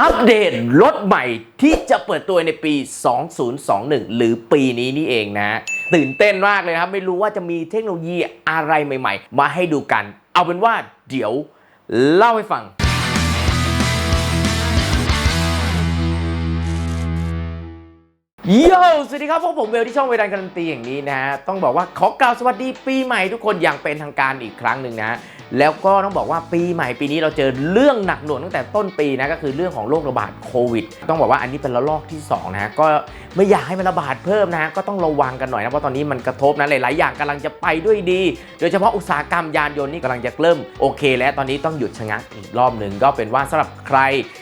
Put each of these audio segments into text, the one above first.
อัปเดตรถใหม่ที่จะเปิดตัวในปี 2021 หรือปีนี้นี่เองนะ ตื่นเต้นมากเลยนะครับ ไม่รู้ว่าจะมีเทคโนโลยีอะไรใหม่ ๆ มาให้ดูกัน เอาเป็นว่าเดี๋ยวเล่าให้ฟัง โยสวัสดีครับพวกผมเวลที่ช่องเวดันการันตีอย่างนี้นะฮะ ต้องบอกว่าขอกล่าวสวัสดีปีใหม่ทุกคนอย่างเป็นทางการอีกครั้งหนึ่งนะ แล้วก็ต้องบอกว่าปีใหม่ปีนี้เราเจอเรื่องหนักหน่วงตั้งแต่ต้นปีนะ ก็คือเรื่องของโรคระบาดโควิด ต้องบอกว่าอันนี้เป็นระลอกที่สองนะฮะ ก็ไม่อยากให้มันระบาดเพิ่มนะก็ต้องระวังกันหน่อยนะเพราะตอนนี้มันกระทบนะหลาย ๆ อย่างกำลังจะไปด้วยดี โดยเฉพาะอุตสาหกรรมยานยนต์นี่กำลังจะเริ่มโอเค แล้วตอนนี้ต้องหยุดชะงักอีกรอบหนึ่งก็เป็นว่าสำหรับใคร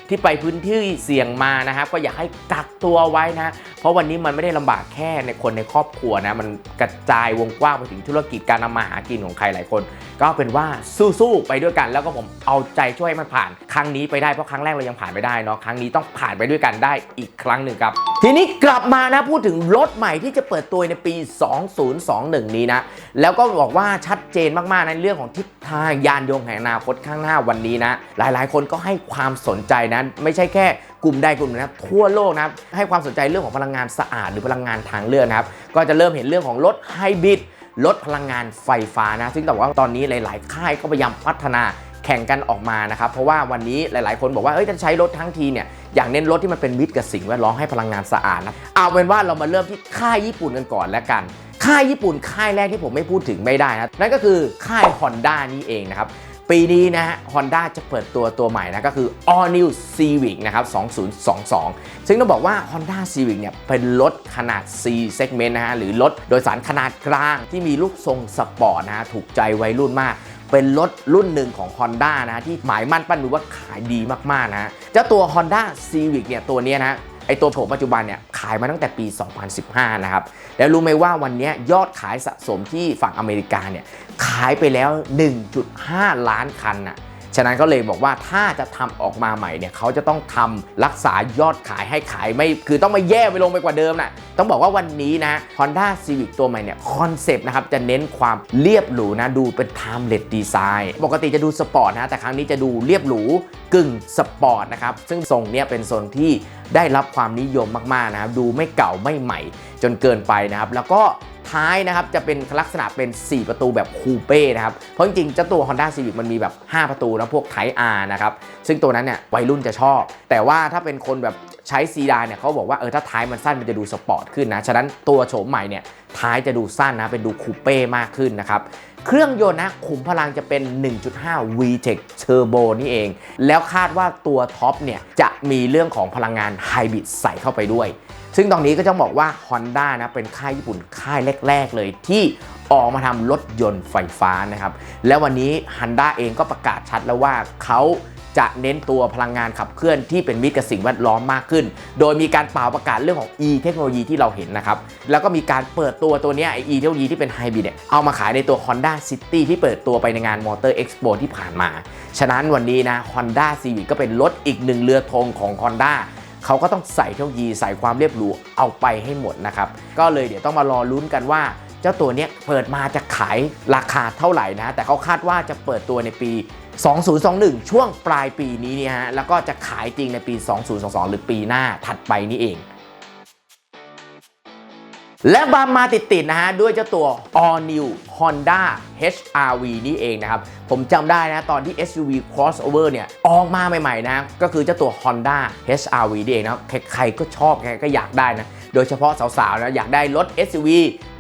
ที่ไปพื้นที่เสี่ยงมานะครับก็อยากให้กักตัวไว้นะเพราะวันนี้มันไม่ได้ลำบากแค่ในคนในครอบครัวนะมันกระจายวงกว้างไปถึงธุรกิจการทำมาหากินของใครหลายคน ก็เป็นว่าสู้ๆไปด้วยกัน แล้วก็ผมเอาใจช่วยให้มันผ่าน ครั้งนี้ไปได้เพราะครั้งแรกเรายังผ่านไม่ได้เนาะครั้งนี้ต้องผ่านไปด้วยกันได้อีกครั้งหนึ่งครับ ทีนี้กลับมานะพูดถึงรถใหม่ที่จะเปิดตัวในปี 2021 นี้นะ แล้วก็บอกว่าชัดเจนมากๆ ในเรื่องของทิศทางยานยนต์แห่งอนาคตข้างหน้าวันนี้นะ หลายๆ คนก็ให้ความสนใจนะไม่ใช่แค่กลุ่มใดกลุ่มหนึ่งนะทั่วโลกนะให้ความสนใจเรื่องของพลังงานสะอาดหรือพลังงานทางเลือกนะครับ ก็จะเริ่มเห็นเรื่องของรถไฮบริดรถพลังงานไฟฟ้านะ ซึ่งแต่ว่าตอนนี้หลาย ๆ ค่ายก็พยายามพัฒนา แข่งกันออกมานะครับ เพราะว่าวันนี้หลายๆ คนบอกว่าเอ้ยจะใช้รถทั้งทีเนี่ยอยากเน้นรถที่มันเป็นมิตรกับสิ่งแวดล้อมให้พลังงานสะอาดนะเอาเป็นว่าเรามาเริ่มที่ค่ายญี่ปุ่นกันก่อนแล้วกัน ค่ายญี่ปุ่นค่ายแรกที่ผมไม่พูดถึงไม่ได้นะนั่นก็คือค่าย Honda นี่เองนะครับปีนี้นะฮะ Honda จะเปิดตัวตัวใหม่นะก็คือ All New Civic นะครับ 2022 ซึ่งต้องบอกว่า Honda Civic เนี่ยเป็นรถขนาด C segment นะฮะหรือรถโดยสารขนาดกลางที่มีลูกทรงสปอร์ตนะฮะถูกใจวัยรุ่นมาก เป็นรถรุ่นหนึ่งของ Honda นะที่หมายมั่นปั้นมือว่าขายดีมากๆนะเจ้าตัว Honda Civic เนี่ยตัวนี้นะไอตัวโผล่ปัจจุบันเนี่ยขายมาตั้งแต่ปี 2015 นะครับ แล้วรู้ไหมว่าวันนี้ยอดขายสะสมที่ฝั่งอเมริกาเนี่ยขายไปแล้ว 1.5 ล้านคันน่ะ ฉะนั้นก็เลยบอกว่าถ้าจะทำออกมาใหม่เนี่ยเขาจะต้องทำรักษายอดขายให้ขายไม่คือต้องไม่แย่ไปลงไปกว่าเดิมน่ะต้องบอกว่าวันนี้นะ Honda Civic ตัวใหม่เนี่ยคอนเซปต์นะครับจะเน้นความเรียบหรูนะดูเป็น timeless design ปกติจะดูสปอร์ตนะแต่ครั้งนี้จะดูเรียบหรูกึ่งสปอร์ตนะครับซึ่งทรงเนี้ยเป็นทรงที่ได้รับความนิยมมากๆนะครับดูไม่เก่าไม่ใหม่จนเกินไปนะครับแล้วก็ ท้ายนะครับจะเป็นลักษณะเป็น 4 ประตูแบบคูเป้นะครับ เพราะจริงๆเจ้าตัว Honda Civic มันมีแบบ 5 ประตูนะพวก Type R นะครับ ซึ่งตัวนั้นเนี่ยวัยรุ่นจะชอบ แต่ว่าถ้าเป็นคนแบบใช้ซีดานเนี่ยเขาบอกว่าเออถ้าท้ายมันสั้นมันจะดูสปอร์ตขึ้นนะ ฉะนั้นตัวโฉมใหม่เนี่ยท้ายจะดูสั้นนะ เป็นดูคูเป้มากขึ้นนะครับ เครื่องยนต์นะขุมพลังจะเป็น 1.5 VTEC Turbo นี่เอง แล้วคาดว่าตัวท็อปเนี่ยจะมีเรื่องของพลังงานไฮบริดใส่เข้าไปด้วย ซึ่งตอนนี้ก็จะบอกว่า Honda นะเป็นค่ายญี่ปุ่นค่ายแรก ๆ เลยที่ออกมาทำรถยนต์ไฟฟ้านะครับ แล้ววันนี้ Honda เองก็ประกาศชัดแล้วว่าเขาจะเน้นตัวพลังงานขับเคลื่อนที่เป็นมิตรกับสิ่งแวดล้อมมากขึ้น โดยมีการเป่าประกาศเรื่องของ e เทคโนโลยีที่เราเห็นนะครับ แล้วก็มีการเปิดตัวตัวนี้ไอ e เทคโนโลยีที่เป็นไฮบริดเนี่ย เอามาขายในตัว Honda City ที่เปิดตัวไปในงาน Motor Expo ที่ผ่านมา ฉะนั้นวันนี้นะ Honda Civic ก็เป็นรถอีกหนึ่งเรือธงของ Honda เขาก็ต้องใส่เทคโนโลยีใส่ความเรียบหรูเอาไปให้หมดนะครับก็เลยเดี๋ยวต้องมารอลุ้นกันว่าเจ้าตัวเนี้ยเปิดมาจะขายราคาเท่าไหร่นะ แต่เขาคาดว่าจะเปิดตัวในปี 2021 ช่วงปลายปีนี้เนี่ยฮะ แล้วก็จะขายจริงในปี 2022 หรือปีหน้าถัดไปนี่เอง และบามมาติดๆนะฮะ ด้วยเจ้าตัว All New Honda HRV นี่เองนะครับ ผมจำได้นะ ตอนที่ SUV crossover เนี่ย ออกมาใหม่ๆนะ ก็คือเจ้าตัว Honda HRV นี่เองนะครับ ใครๆก็ชอบใครก็อยากได้นะ โดยเฉพาะสาวๆนะ อยากได้รถ SUV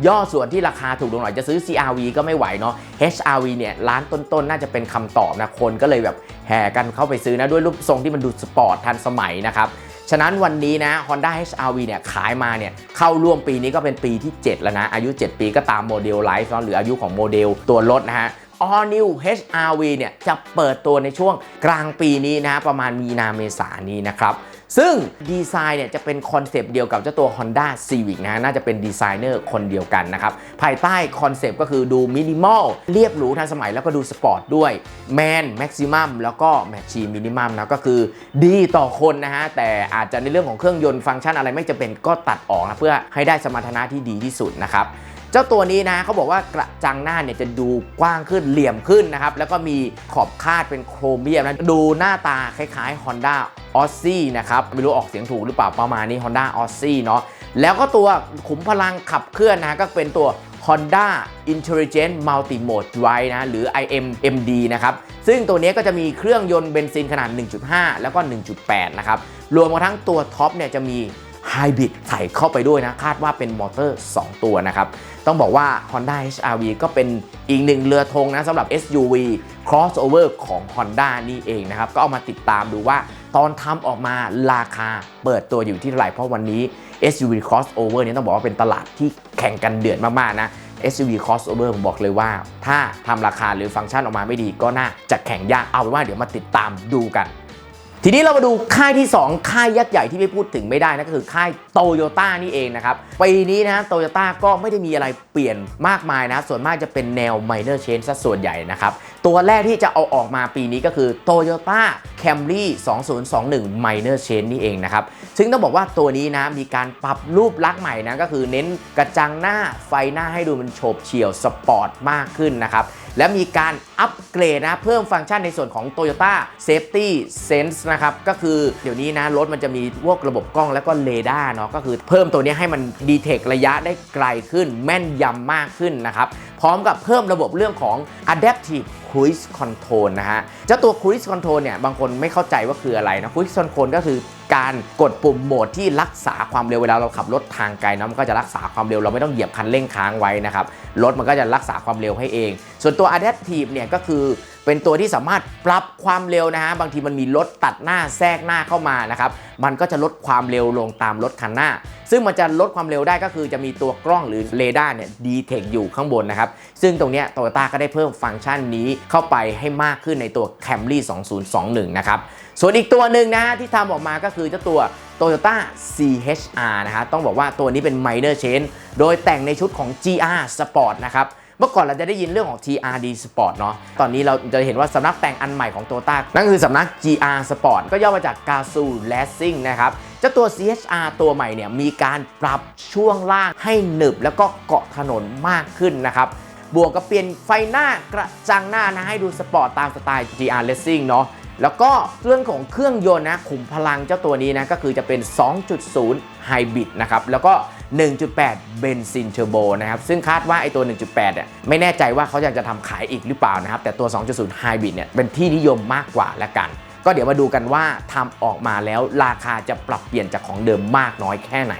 ย่อส่วนที่ราคาถูกลงหน่อยจะซื้อ CRV ก็ไม่ไหวเนาะ HRV เนี่ยร้านต้นๆน่าจะเป็นคำตอบนะ คนก็เลยแบบแห่กันเข้าไปซื้อนะด้วยรูปทรงที่มันดูสปอร์ตทันสมัยนะครับ ฉะนั้นวันนี้นะ Honda HRV เนี่ยขายมาเนี่ยเข้าร่วมปีนี้ก็เป็นปีที่ 7 แล้วนะ อายุ 7 ปีก็ตามโมเดลไลฟ์เนาะหรืออายุของโมเดลตัวรถนะฮะ All New HRV เนี่ยจะเปิดตัวในช่วงกลางปีนี้นะประมาณมีนาเมษานี้นะครับ ซึ่งดีไซน์เนี่ยจะเป็นคอนเซปต์เดียวกับเจ้าตัว Honda Civic นะฮะน่าจะเป็นดีไซเนอร์คนเดียวกันนะครับ ภายใต้คอนเซปต์ก็คือดูมินิมอลเรียบหรูทันสมัยแล้วก็ดูสปอร์ตด้วยแมนแม็กซิมัมแล้วก็แมชชีมินิมัมนะก็คือดีต่อคนนะฮะ แต่อาจจะในเรื่องของเครื่องยนต์ฟังก์ชันอะไรไม่จำเป็นก็ตัดออกนะเพื่อให้ได้สมรรถนะที่ดีที่สุดนะครับ เจ้าตัวนี้นะเขาบอกว่ากระจังหน้าเนี่ยจะดูกว้างขึ้นเหลี่ยมขึ้นนะครับ แล้วก็มีขอบคาดเป็นโครเมียมนะดูหน้าตาคล้ายๆ Honda o z z i นะครับ ไม่รู้ออกเสียงถูกหรือเปล่าประมาณนี้ Honda o z z i เนาะแล้วก็ตัวขุมพลังขับเคลื่อนนะก็เป็นตัว Honda Intelligent Multimode Drive นะหรือ IMMD นะครับ ซึ่งตัวนี้ก็จะมีเครื่องยนต์เบนซินขนาด 1.5 แล้วก็ 1.8 นะครับ รวมกันทั้งตัวท็อปเนี่ยจะมี ไฮบริดใส่เข้าไปด้วยนะ คาดว่าเป็นมอเตอร์ 2 ตัวนะครับ ต้องบอกว่า Honda HR-V ก็เป็นอีกหนึ่งเรือธงนะสำหรับ SUV crossover ของ Honda นี่เองนะครับ ก็เอามาติดตามดูว่าตอนทำออกมาราคาเปิดตัวอยู่ที่เท่าไหร่เพราะวันนี้ SUV crossover นี่ยต้องบอกว่าเป็นตลาดที่แข่งกันเดือดมากๆนะ SUV crossover ผมบอกเลยว่า ถ้าทำราคาหรือฟังก์ชันออกมาไม่ดีก็น่าจะแข่งยากเอาเป็นว่าเดี๋ยวมาติดตามดูกัน ทีนี้เรามาดูค่ายที่ 2 ค่ายยักษ์ใหญ่ที่ไม่พูดถึงไม่ได้นะก็คือค่ายโตโยต้านี่เองนะครับปีนี้นะโตโยต้าก็ไม่ได้มีอะไรเปลี่ยนมากมายนะส่วนมากจะเป็นแนว minor change ซะส่วนใหญ่นะครับ ตัวแรกที่จะเอาออกมาปีนี้ก็คือ Toyota Camry 2021 minor change นี่เองนะครับ ซึ่งต้องบอกว่าตัวนี้นะมีการปรับรูปลักษณ์ใหม่นะก็คือเน้นกระจังหน้าไฟหน้าให้ดูมันโฉบเฉี่ยวสปอร์ตมากขึ้นนะครับ และมีการอัปเกรดนะ เพิ่มฟังก์ชันในส่วนของ Toyota Safety Sense นะครับ ก็คือเดี๋ยวนี้นะ รถมันจะมีพวกระบบกล้องแล้วก็เรดาร์เนาะก็คือเพิ่มตัวนี้ให้มันดีเทคระยะได้ไกลขึ้นแม่นยำมากขึ้นนะครับ พร้อมกับเพิ่มระบบเรื่องของ Adaptive Cruise Control นะฮะเจ้าตัว Cruise Control เนี่ยบางคนไม่เข้าใจว่าคืออะไรนะ Cruise Control ก็คือ การกดปุ่มโหมดที่รักษาความเร็วเวลาเราขับรถทางไกลนะมันก็จะรักษาความเร็วเราไม่ต้องเหยียบคันเร่งค้างไว้นะครับรถมันก็จะรักษาความเร็วให้เอง ส่วนตัว Adaptive เนี่ยก็คือเป็นตัวที่สามารถปรับความเร็วนะฮะบางทีมันมีรถตัดหน้าแทรกหน้าเข้ามานะครับมันก็จะลดความเร็วลงตามรถคันหน้า ซึ่งมันจะลดความเร็วได้ก็คือจะมีตัวกล้องหรือเรดาร์เนี่ยดีเทคอยู่ข้างบนนะครับซึ่งตรงนี้โตโยต้าก็ได้เพิ่มฟังก์ชันนี้เข้าไปให้มากขึ้นในตัว Camry 2021 นะครับ ส่วนอีกตัวหนึ่งนะฮะที่ทำออกมาก็คือเจ้าตัว Toyota CHR นะฮะต้องบอกว่าตัวนี้เป็น minor change โดยแต่งในชุดของ GR Sport นะครับเมื่อก่อนเราจะได้ยินเรื่องของ TRD Sport เนาะ ตอนนี้เราจะเห็นว่าสำนักแต่งอันใหม่ของ Toyota นั่นคือสำนัก GR Sport ก็ย่อมาจาก Gazoo Racing นะครับ เจ้าตัว CHR ตัวใหม่เนี่ยมีการปรับช่วงล่างให้หนึบแล้วก็เกาะถนนมากขึ้นนะครับ บวกกับเปลี่ยนไฟหน้ากระจังหน้านะให้ดูสปอร์ตตามสไตล์ GR Racing เนาะ แล้วก็เรื่องของเครื่องยนต์นะขุมพลังเจ้าตัวนี้นะก็คือจะเป็น 2.0ไฮบริดนะครับแล้วก็ 1.8 เบนซินเทอร์โบนะครับซึ่งคาดว่าไอตัว 1.8เนี่ยไม่แน่ใจว่าเขาอยากจะทำขายอีกหรือเปล่านะครับแต่ตัว 2.0ไฮบริดเนี่ยเป็นที่นิยมมากกว่าละกัน ก็เดี๋ยวมาดูกันว่าทำออกมาแล้วราคาจะปรับเปลี่ยนจากของเดิมมากน้อยแค่ไหน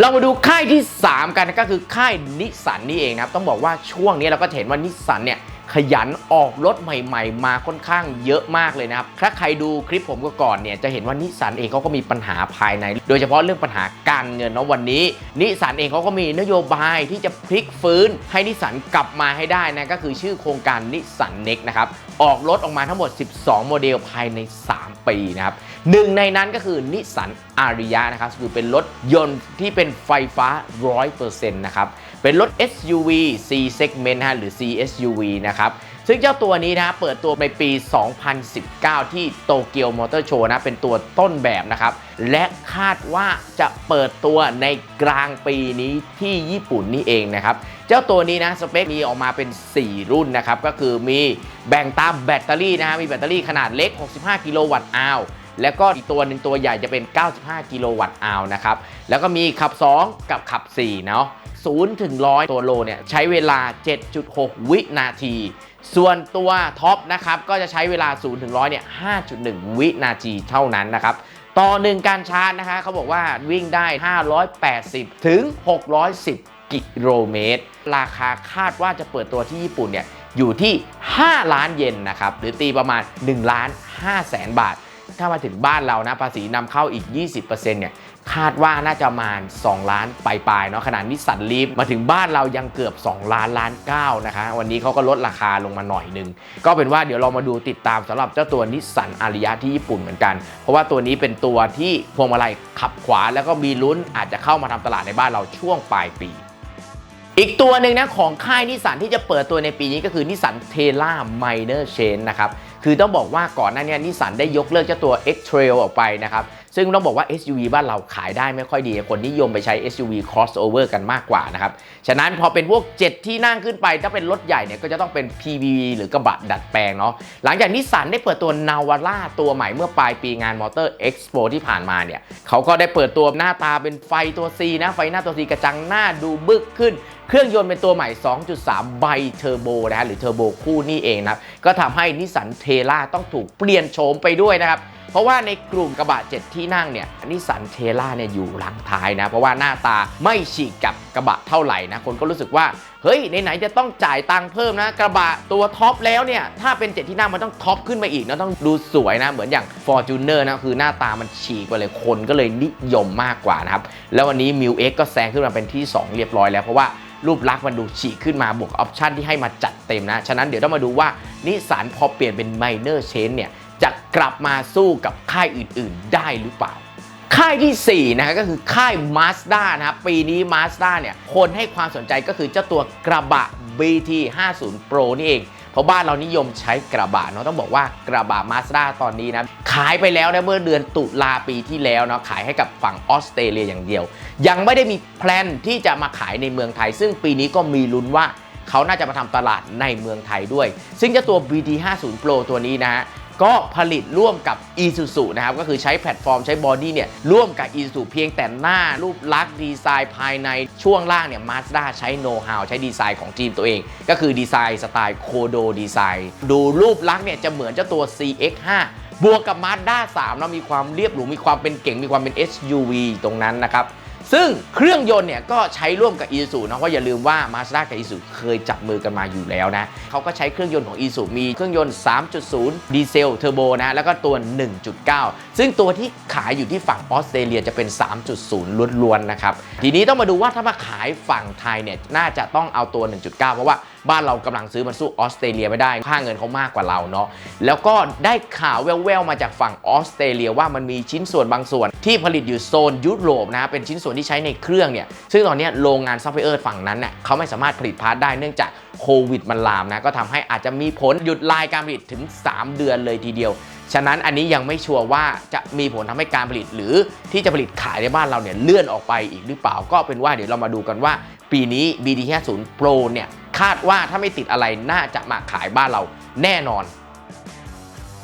เรามาดูค่ายที่ 3 กันก็คือค่ายนิสสันนี่เองนะครับ ต้องบอกว่าช่วงนี้เราก็เห็นว่านิสสันเนี่ย ขยันออกรถใหม่ ๆ มาค่อนข้างเยอะมากเลยนะครับ ถ้าใครดูคลิปผมก็ก่อนเนี่ยจะเห็นว่านิสสันเองเขาก็มีปัญหาภายใน โดยเฉพาะเรื่องปัญหาการเงินเนาะวันนี้ นิสสันเองเขาก็มีนโยบายที่จะพลิกฟื้นให้นิสสันกลับมาให้ได้นะก็คือชื่อโครงการนิสสันเน็กนะครับออกรถออกมาทั้งหมด 12 โมเดลภายใน 3 ปีนะครับหนึ่งในนั้นก็คือนิสสันอาริยะนะครับคือเป็นรถยนต์ที่เป็นไฟฟ้า 100%นะครับ เป็นรถ SUV C segment นะฮะหรือ CSUV นะครับซึ่งเจ้าตัวนี้นะเปิดตัวในปี 2019 ที่โตเกียวมอเตอร์โชว์นะ เป็นตัวต้นแบบนะครับ และคาดว่าจะเปิดตัวในกลางปีนี้ที่ญี่ปุ่นนี่เองนะครับ เจ้าตัวนี้นะ สเปคมีออกมาเป็น 4 รุ่นนะครับ ก็คือมีแบ่งตามแบตเตอรี่นะฮะมีแบตเตอรี่ขนาดเล็ก 65 กิโลวัตต์อาวแล้วก็อีกตัวหนึ่งตัวใหญ่จะเป็น 95 กิโลวัตต์อาวนะครับ แล้วก็มีขับ 2 กับขับ 4 เนาะ 0ถึง100 ตัวโลเนี่ยใช้เวลา 7.6 วินาที ส่วนตัวท็อปนะครับก็จะใช้เวลา 0 ถึง 100 เนี่ย 5.1 วินาทีเท่านั้นนะครับต่อหนึ่งการชาร์จนะคะเขาบอกว่าวิ่งได้ 580 ถึง 610 กิโลเมตร ราคาคาดว่าจะเปิดตัวที่ญี่ปุ่นเนี่ยอยู่ที่ 5 ล้านเยนนะครับ หรือตีประมาณ1ล้าน5แสนบาท ถ้ามาถึงบ้านเรานะ ภาษีนำเข้าอีก 20%เนี่ย คาดว่าน่าจะมาณ 2 ล้านปลายๆเนาะขนาดนิสสันลีฟมาถึงบ้านเรายังเกือบ 2 ล้านล้าน9นะคะวันนี้เขาก็ลดราคาลงมาหน่อยนึง ก็เป็นว่าเดี๋ยวเรามาดูติดตามสำหรับเจ้าตัวนิสสันอาริยะที่ญี่ปุ่นเหมือนกัน เพราะว่าตัวนี้เป็นตัวที่พวงมาลัยขับขวาแล้วก็มีลุ้นอาจจะเข้ามาทำตลาดในบ้านเราช่วงปลายปีอีกตัวหนึ่งนะของค่ายนิสสันที่จะเปิดตัวในปีนี้ก็คือนิสสันเทล่าไมเนอร์เชนนะครับ คือต้องบอกว่าก่อนหน้านี้นิสสันได้ยกเลิกเจ้าตัว X-Trail ออกไปนะครับ ซึ่งต้องบอกว่า SUV บ้านเราขายได้ไม่ค่อยดี คนนิยมไปใช้ SUV crossover กันมากกว่านะครับ ฉะนั้นพอเป็นพวก 7 ที่นั่งขึ้นไป ถ้าเป็นรถใหญ่เนี่ยก็จะต้องเป็น PV หรือกระบะดัดแปลงเนาะ หลังจากนิสสันได้เปิดตัวนาวาร่าตัวใหม่เมื่อปลายปีงานมอเตอร์เอ็กซ์โปที่ผ่านมาเนี่ยเขาก็ได้เปิดตัวหน้าตาเป็นไฟตัว C นะ ไฟหน้าตัว C กระจังหน้าดูบึกขึ้นเครื่องยนต์เป็นตัวใหม่ 2.3 ไบเทอร์โบนะฮะหรือเทอร์โบคู่นี่เองนะครับก็ทำให้นิสสันเทล่าต้องถูกเปลี่ยนโฉมไปด้วยนะครับ เพราะว่าในกลุ่มกระบะ 7 ที่นั่งเนี่ยนิสสันเทล่าเนี่ยอยู่หลังท้ายนะ เพราะว่าหน้าตาไม่ฉีกกับกระบะเท่าไหร่นะ คนก็รู้สึกว่าเฮ้ยไหนๆจะต้องจ่ายตังค์เพิ่มนะ กระบะตัวท็อปแล้วเนี่ย ถ้าเป็น 7 ที่นั่งมันต้องท็อปขึ้นมาอีกนะต้องดูสวยนะ เหมือนอย่าง f o r t u n e r นะคือหน้าตามันฉีกไปเลยคนก็เลยนิยมมากกว่านะครับแล้ววันนี้ m ิ X ก็แซงขึ้นมาเป็นที่ 2 เรียบร้อยแล้วเพราะว่ารูปลักษณ์มันดูฉีกขึ้นมาบวกออปชันที่ให้มาจัดเต็มนะ ฉะนั้นเดี๋ยวต้องมาดูว่านิสสันพอเปลี่ยนเป็น minor change เนี่ย กลับมาสู้กับค่ายอื่นๆ ได้หรือเปล่า ค่ายที่ 4 นะครับก็คือค่าย Mazda นะครับ ปีนี้ Mazda เนี่ยคนให้ความสนใจก็คือเจ้าตัวกระบะ BT 50 Pro นี่เอง เพราะบ้านเรานิยมใช้กระบะเนาะต้องบอกว่ากระบะ Mazda ตอนนี้นะขายไปแล้วนะเมื่อเดือนตุลาปีที่แล้วเนาะขายให้กับฝั่งออสเตรเลียอย่างเดียว ยังไม่ได้มีแพลนที่จะมาขายในเมืองไทย ซึ่งปีนี้ก็มีลุ้นว่าเขาน่าจะมาทำตลาดในเมืองไทยด้วย ซึ่งเจ้าตัว BT 50 Pro ตัวนี้นะฮะ ก็ผลิตร่วมกับ Isuzu นะครับก็คือใช้แพลตฟอร์มใช้บอดี้เนี่ยร่วมกับ Isuzu เพียงแต่หน้ารูปลักษณ์ดีไซน์ภายในช่วงล่างเนี่ย Mazda ใช้โน้ตฮาวใช้ดีไซน์ของจีนตัวเอง ก็คือดีไซน์สไตล์โคโดดีไซน์ดูรูปลักษณ์เนี่ยจะเหมือนเจ้าตัว CX5 บวกกับ Mazda 3แล้วมีความเรียบหรูมีความเป็นเก่งมีความเป็น SUV ตรงนั้นนะครับ ซึ่งเครื่องยนต์เนี่ยก็ใช้ร่วมกับอีซูนะเพราะอย่าลืมว่า Mazda กับอีซูเคยจับมือกันมาอยู่แล้วนะเขาก็ใช้เครื่องยนต์ของอีซูมีเครื่องยนต์ 3.0 ดีเซลเทอร์โบนะแล้วก็ตัว 1.9 ซึ่งตัวที่ขายอยู่ที่ฝั่งออสเตรเลียจะเป็น 3.0 ล้วนๆนะครับทีนี้ต้องมาดูว่าถ้ามาขายฝั่งไทยเนี่ยน่าจะต้องเอาตัว 1.9 เพราะว่า บ้านเรากำลังซื้อมันสู้ออสเตรเลียไม่ได้ ค่าเงินเขามากกว่าเราเนาะแล้วก็ได้ข่าวแว่วๆมาจากฝั่งออสเตรเลียว่ามันมีชิ้นส่วนบางส่วน ที่ผลิตอยู่โซนยุโรปนะเป็นชิ้นส่วนที่ใช้ในเครื่องเนี่ยซึ่งตอนนี้โรงงานซัพพลายเออร์ฝั่งนั้นเน่ยเขาไม่สามารถผลิตพาร์ทได้เนื่องจากโควิดมันลามนะก็ทำให้อาจจะมีผลหยุดลายการผลิตถึง 3 เดือนเลยทีเดียว ฉะนั้นอันนี้ยังไม่ชัวร์ว่าจะมีผลทำให้การผลิตหรือที่จะผลิตขายในบ้านเราเนี่ยเลื่อนออกไปอีกหรือเปล่าก็เป็นว่าเดี๋ยวเรามาดูกันว่า ปีนี้ BT50 Pro เนี่ย คาดว่าถ้าไม่ติดอะไรน่าจะมาขายบ้านเราแน่นอน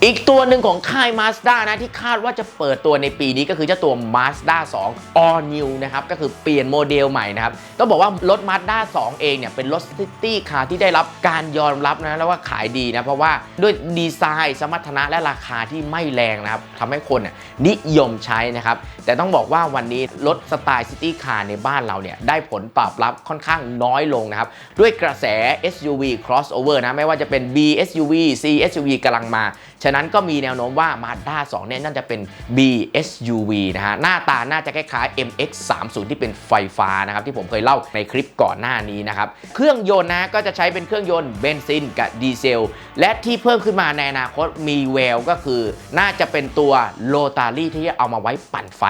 อีกตัวหนึ่งของค่าย Mazda นะที่คาดว่าจะเปิดตัวในปีนี้ก็คือเจ้าตัว Mazda 2 All New นะครับก็คือเปลี่ยนโมเดลใหม่นะครับต้องบอกว่ารถ Mazda 2 เองเนี่ยเป็นรถซิตี้คาร์ที่ได้รับการยอมรับนะแล้วว่าขายดีนะ เพราะว่าด้วยดีไซน์สมรรถนะและราคาที่ไม่แรงนะครับทำให้คนนิยมใช้นะครับ แต่ต้องบอกว่าวันนี้รถสไตล์ซิตี้คาร์ในบ้านเราเนี่ยได้ผลตอบรับค่อนข้างน้อยลงนะครับด้วยกระแส SUV crossover นะไม่ว่าจะเป็น B SUV C SUV กำลังมา ฉะนั้นก็มีแนวโน้มว่า Mazda 2 เนี่ยน่าจะเป็น B SUV นะฮะ หน้าตาน่าจะคล้ายๆ MX 3 0 ที่เป็นไฟฟ้านะครับ ที่ผมเคยเล่าในคลิปก่อนหน้านี้นะครับ เครื่องยนต์นะก็จะใช้เป็นเครื่องยนต์เบนซินกับดีเซล และที่เพิ่มขึ้นมาในอนาคตมีแววก็คือ น่าจะเป็นตัวโลตารี่ที่จะเอามาไว้ปั่นไฟ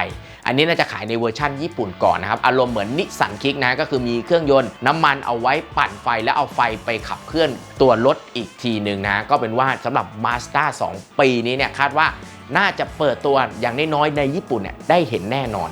อันนี้น่าจะขายในเวอร์ชั่นญี่ปุ่นก่อนนะครับ อารมณ์เหมือนนิสสันคิกนะ ก็คือมีเครื่องยนต์น้ำมันเอาไว้ปั่นไฟแล้วเอาไฟไปขับเคลื่อนตัวรถอีกทีหนึ่งนะ ก็เป็นว่าสำหรับ Mazda 2 ปีนี้เนี่ยคาดว่าน่าจะเปิดตัวอย่างน้อยๆในญี่ปุ่นเนี่ยได้เห็นแน่นอน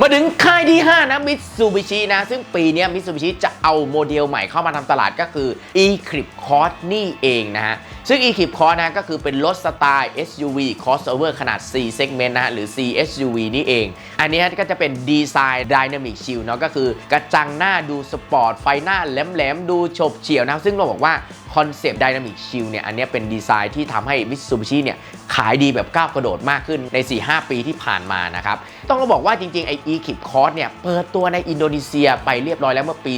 มาถึงค่ายที่ 5 นะมิตซูบิชินะ ซึ่งปีนี้มิตซูบิชิจะเอาโมเดลใหม่เข้ามาทำตลาดก็คือ e-clip Cross นี่เองนะฮะ ซึ่ง e-clip Cross นะก็คือเป็นรถสไตล์ SUV crossover ขนาด 4 segment นะฮะ หรือ C SUV นี่เอง อันนี้ก็จะเป็นดีไซน์ Dynamic Shield เนาะก็คือกระจังหน้าดูสปอร์ต ไฟหน้าแหลมๆ ดูฉบเฉี่ยวนะ ซึ่งเราบอกว่า คอนเซปต์ Dynamic Shield เนี่ยอันนี้เป็นดีไซน์ที่ทำให้ Mitsubishi เนี่ยขายดีแบบก้าวกระโดดมากขึ้นใน 4-5 ปีที่ผ่านมานะครับ ต้องบอกว่าจริงๆไอ้ e-clip Cross เนี่ยเปิดตัวในอินโดนีเซียไปเรียบร้อยแล้วเมื่อปี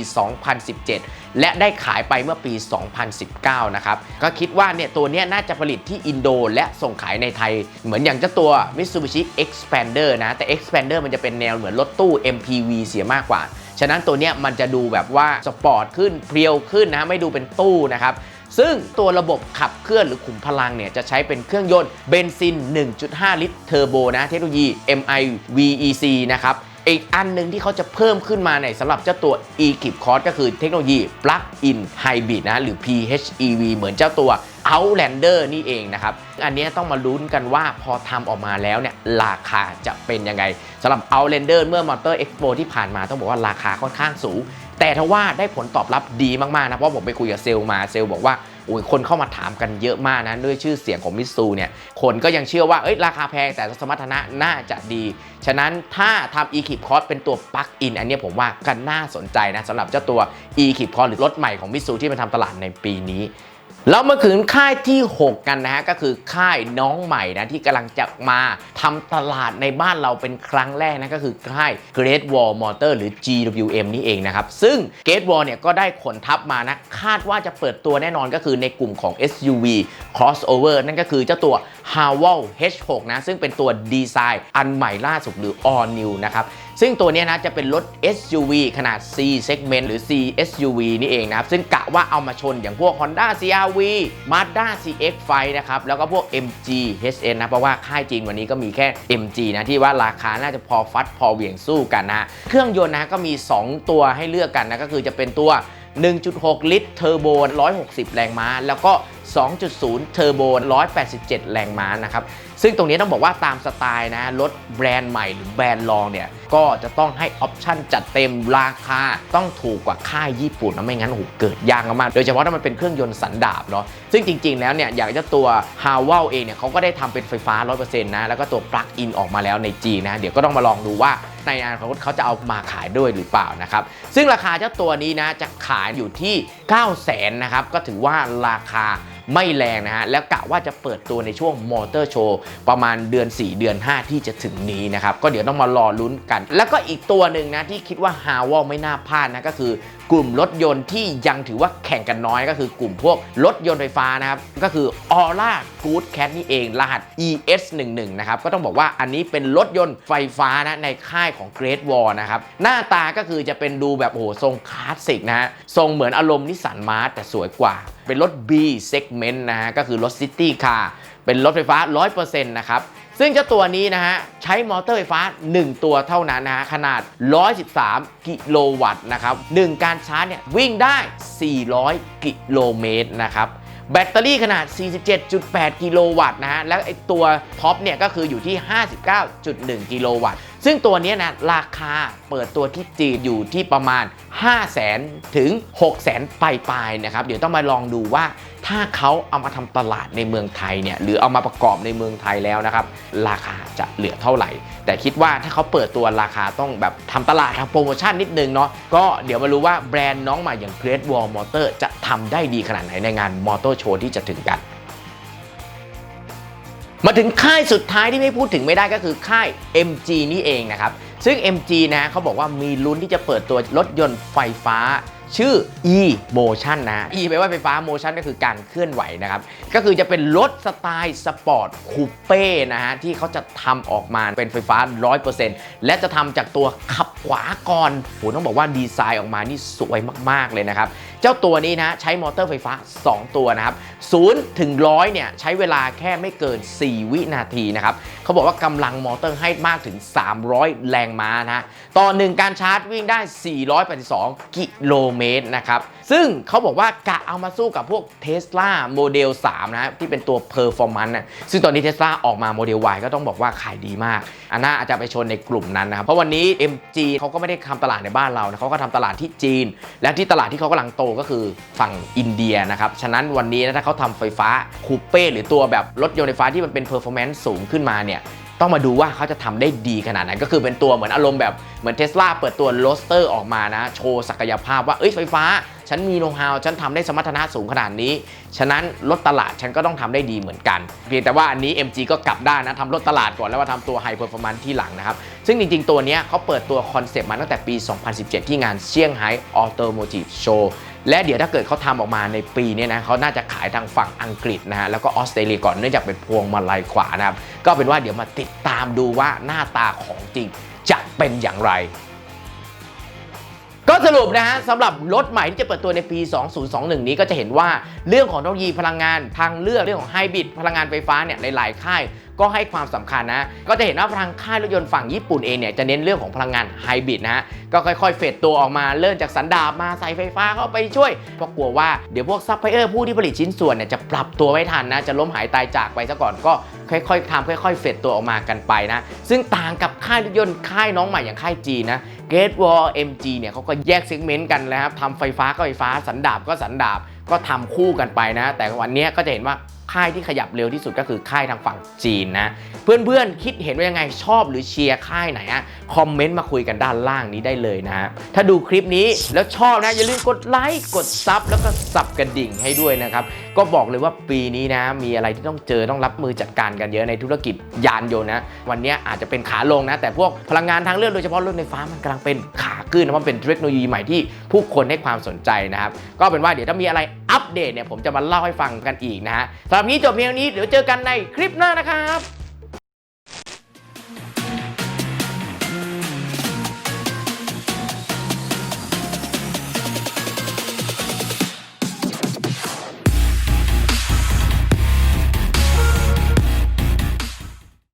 2017 และได้ขายไปเมื่อปี 2019 นะครับ ก็คิดว่าเนี่ยตัวนี้น่าจะผลิตที่อินโดและส่งขายในไทย เหมือนอย่างเจ้าตัว Mitsubishi Expander นะ แต่ Expander มันจะเป็นแนวเหมือนรถตู้ MPV เสียมากกว่า ฉะนั้นตัวเนี้ยมันจะดูแบบว่าสปอร์ตขึ้นเพรียวขึ้นนะไม่ดูเป็นตู้นะครับซึ่งตัวระบบขับเคลื่อนหรือขุมพลังเนี่ยจะใช้เป็นเครื่องยนต์เบนซิน 1.5 ลิตรเทอร์โบนะเทคโนโลยี MI VEC นะครับ อีกอันหนึ่งที่เขาจะเพิ่มขึ้นมาในสำหรับเจ้าตัว e k i p Cross ก็คือเทคโนโลยี Plug-in Hybrid นะหรือ PHEV เหมือนเจ้าตัว Outlander นี่เองนะครับ อันนี้ต้องมาลุ้นกันว่าพอทำออกมาแล้วเนี่ยราคาจะเป็นยังไงสำหรับ Outlander เมื่อ Motor Expo ที่ผ่านมาต้องบอกว่าราคาค่อนข้างสูง แต่ทว่าได้ผลตอบรับดีมากๆนะเพราะผมไปคุยกับเซลล์มาเซลล์บอกว่า โอ้ยคนเข้ามาถามกันเยอะมากนะด้วยชื่อเสียงของมิสซูเนี่ยคนก็ยังเชื่อว่าเอ้ยราคาแพงแต่สมรรถนะน่าจะดี ฉะนั้นถ้าทำ e k i p Cross เป็นตัวปลั๊กอินอันนี้ผมว่าก็น่าสนใจนะสำหรับเจ้าตัว e k i p Cross หรือรถใหม่ของมิสซูที่มาทำตลาดในปีนี้ เรามาถึงค่ายที่ 6 กันนะฮะก็คือค่ายน้องใหม่นะที่กำลังจะมาทำตลาดในบ้านเราเป็นครั้งแรกนะก็คือค่าย Great Wall Motor หรือ GWM นี่เองนะครับ ซึ่ง Great Wall เนี่ยก็ได้ขนทัพมานะ คาดว่าจะเปิดตัวแน่นอนก็คือในกลุ่มของ SUV crossover นั่นก็คือเจ้าตัว h a w a l H6 นะซึ่งเป็นตัวดีไซน์อันใหม่ล่าสุดหรือ All New นะครับ ซึ่งตัวนี้นะจะเป็นรถ SUV ขนาด C segment หรือ C SUV นี่เองนะครับ ซึ่งกะว่าเอามาชนอย่างพวก Honda CR-V Mazda CX-5 นะครับ แล้วก็พวก MG HN นะ เพราะว่าค่ายจีนวันนี้ก็มีแค่ MG นะ ที่ว่าราคาน่าจะพอฟัดพอเหวี่ยงสู้กันนะ เครื่องยนต์นะก็มี 2 ตัวให้เลือกกันนะ ก็คือจะเป็นตัว 1.6 ลิตรเทอร์โบ 160 แรงม้า แล้วก็ 2.0 เทอร์โบ 187 แรงม้านะครับ ซึ่งตรงนี้ต้องบอกว่าตามสไตล์นะรถแบรนด์ใหม่หรือแบรนด์รองเนี่ยก็จะต้องให้ออปชั่นจัดเต็มราคาต้องถูกกว่าค่ายญี่ปุ่นนะไม่งั้นโอ้โหเกิดยากมากโดยเฉพาะถ้ามันเป็นเครื่องยนต์สันดาปเนาะซึ่งจริง ๆ แล้วเนี่ยอย่างเจ้าตัว h a w a l เองเนี่ยเขาก็ได้ทำเป็นไฟฟ้า 100%นะแล้วก็ตัวปลั๊กอินออกมาแล้วในจีนนะเดี๋ยวก็ต้องมาลองดูว่าในอนาคตเขาจะเอามาขายด้วยหรือเปล่านะครับซึ่งราคาเจ้าตัวนี้นะจะขายอยู่ที่ 9 0 0 0 0 0นะครับก็ถือว่าราคา ไม่แรงนะฮะแล้วกะว่าจะเปิดตัวในช่วงมอเตอร์โชว์ประมาณเดือน 4 เดือน 5 ที่จะถึงนี้นะครับ ก็เดี๋ยวต้องมารอลุ้นกัน แล้วก็อีกตัวหนึ่งนะที่คิดว่าฮาวอลไม่น่าพลาดนะก็คือกลุ่มรถยนต์ที่ยังถือว่าแข่งกันน้อยก็คือกลุ่มพวกรถยนต์ไฟฟ้านะครับก็คือ Aura Good Cat นี่เองรหัส ES11 นะครับก็ต้องบอกว่าอันนี้เป็นรถยนต์ไฟฟ้านะในค่ายของ Great Wall นะครับหน้าตาก็คือจะเป็นดูแบบโอ้โหทรงคลาสสิกนะฮะทรงเหมือนอารมณ์นิสสันมาร์แต่สวยกว่า เป็นรถ B segment นะฮะก็คือรถ City Car เป็นรถไฟฟ้า 100%นะครับซึ่งเจ้าตัวนี้นะฮะใช้มอเตอร์ไฟฟ้า 1 ตัวเท่านั้นนะฮะขนาด 113 กิโลวัตต์นะครับ1การชาร์จเนี่ยวิ่งได้ 400 กิโลเมตรนะครับ แบตเตอรี่ขนาด 47.8 กิโลวัตต์นะฮะ แล้วไอ้ตัวท็อปเนี่ยก็คืออยู่ที่ 59.1 กิโลวัตต์ ซึ่งตัวนี้นะราคาเปิดตัวที่จีนอยู่ที่ประมาณ 5 0 0 0 0 0 ถึง 6 0 0 0 0ปลายๆนะครับ เดี๋ยวต้องมาลองดูว่า ถ้าเขาเอามาทำตลาดในเมืองไทยเนี่ยหรือเอามาประกอบในเมืองไทยแล้วนะครับ ราคาจะเหลือเท่าไหร่ แต่คิดว่าถ้าเขาเปิดตัวราคาต้องแบบทำตลาดทำโปรโมชั่นนิดนึงเนาะก็เดี๋ยวมารู้ว่าแบรนด์น้องใหม่อย่าง Great Wall Motor จะทำได้ดีขนาดไหนในงานมอเตอร์โชว์ที่จะถึงกัน มาถึงค่ายสุดท้ายที่ไม่พูดถึงไม่ได้ก็คือค่าย MG นี่เองนะครับซึ่ง MG นะเขาบอกว่ามีลุ้นที่จะเปิดตัวรถยนต์ไฟฟ้า ชื่อ e motion นะ e แปลว่าไฟฟ้า motion ก็คือการเคลื่อนไหวนะครับ ก็คือจะเป็นรถสไตล์สปอร์ตคูเป้นะฮะ ที่เขาจะทำออกมาเป็นไฟฟ้า 100%และจะทำจากตัวขับขวาก่อนโหต้องบอกว่าดีไซน์ออกมานี่สวยมาก ๆ เลยนะครับเจ้าตัวนี้นะใช้มอเตอร์ไฟฟ้า 2 ตัวนะครับ0ถึง100เนี่ยใช้เวลาแค่ไม่เกิน 4 วินาทีนะครับเขาบอกว่ากำลังมอเตอร์ให้มากถึง 300 แรงม้านะต่อ1การชาร์จวิ่งได้ 482 กิโลเมตรนะครับซึ่งเขาบอกว่ากะเอามาสู้กับพวก Tesla โมเดล3นะที่เป็นตัว Performance นะซึ่งตอนนี้ Tesla ออกมาโมเดล Y ก็ต้องบอกว่าขายดีมากอันน่าอาจจะไปชนในกลุ่มนั้นนะครับเพราะวันนี้ MG เขาก็ไม่ได้ทำตลาดในบ้านเรานะเขาก็ทำตลาดที่จีน และที่ตลาดที่เขากำลังโตก็คือฝั่งอินเดียนะครับ ฉะนั้นวันนี้นะถ้าเขาทำไฟฟ้าคูเป้หรือตัวแบบรถยนต์ไฟฟ้าที่มันเป็น performance สูงขึ้นมาเนี่ยต้องมาดูว่าเขาจะทำได้ดีขนาดไหนก็คือเป็นตัวเหมือนอารมณ์แบบเหมือนเทสลาเปิดตัวโรสเตอร์ออกมานะ โชว์ศักยภาพว่า เอ้ยไฟฟ้า ฉันมีโน้ตฮาวฉันทำได้สมรรถนะสูงขนาดนี้ ฉะนั้นรถตลาดฉันก็ต้องทำได้ดีเหมือนกันเพียงแต่ว่าอันนี้ MG ก็กลับด้านนะทำรถตลาดก่อนแล้วมาทำตัวไฮเพอร์ฟอร์มันที่หลังนะครับ ซึ่งจริง ๆ ตัวนี้เขาเปิดตัวคอนเซปต์มาตั้งแต่ปี 2017 ที่งานเซี่ยงไฮ้ออโตโมทีฟโชว์ และเดี๋ยวถ้าเกิดเขาทำออกมาในปีนี้นะเขาน่าจะขายทางฝั่งอังกฤษนะฮะแล้วก็ออสเตรเลียก่อนเนื่องจากเป็นพวงมาลัยขวานะครับก็เป็นว่าเดี๋ยวมาติดตามดูว่าหน้าตาของจริงจะเป็นอย่างไรก็สรุปนะฮะสำหรับรถใหม่ที่จะเปิดตัวในปี 2021 นี้ก็จะเห็นว่าเรื่องของเทคโนโลยีพลังงานทางเลือกเรื่องของไฮบริดพลังงานไฟฟ้าเนี่ยหลายๆค่าย ก็ให้ความสำคัญนะ ก็จะเห็นว่าทางค่ายรถยนต์ฝั่งญี่ปุ่นเองเนี่ยจะเน้นเรื่องของพลังงานไฮบริดนะฮะก็ค่อยๆ เฟดตัวออกมาเริ่มจากสันดาปมาใส่ไฟฟ้าเข้าไปช่วย เพราะกลัวว่าเดี๋ยวพวกซัพพลายเออร์ผู้ที่ผลิตชิ้นส่วนเนี่ยจะปรับตัวไม่ทันนะจะล้มหายตายจากไปซะก่อนก็ค่อยๆทำค่อย ๆ เฟดตัวออกมากันไปนะ ซึ่งต่างกับค่ายรถยนต์ค่ายน้องใหม่อย่างค่ายจีนะ Great Wall MG เนี่ยเขาก็แยกเซกเมนต์กันแล้วครับทำไฟฟ้าก็ไฟฟ้าสันดาปก็สันดาบก็ทำคู่กันไปนะ แต่วันนี้ก็จะเห็นว่า ค่ายที่ขยับเร็วที่สุดก็คือค่ายทางฝั่งจีนนะ เพื่อนๆ คิดเห็นว่ายังไงชอบหรือเชียร์ค่ายไหนอะคอมเมนต์มาคุยกันด้านล่างนี้ได้เลยนะ ถ้าดูคลิปนี้แล้วชอบนะอย่าลืมกดไลค์กดซับแล้วก็สับกระดิ่งให้ด้วยนะครับ ก็บอกเลยว่าปีนี้นะ มีอะไรที่ต้องเจอต้องรับมือจัดการกันเยอะในธุรกิจยานยนต์นะ วันนี้อาจจะเป็นขาลงนะ แต่พวกพลังงานทางเลือกโดยเฉพาะรถไฟฟ้ามันกำลังเป็นขาขึ้นนะมันเป็นเทคโนโลยีใหม่ที่ผู้คนให้ความสนใจนะครับก็เป็นว่าเดี๋ยวถ้ามีอะไรอัปเดตเนี่ยผมจะมาเล่าให้ฟังกันอีกนะฮะหรับนี้จบเพียงนี้เดี๋ยวเจอกันในคลิปหน้านะครับ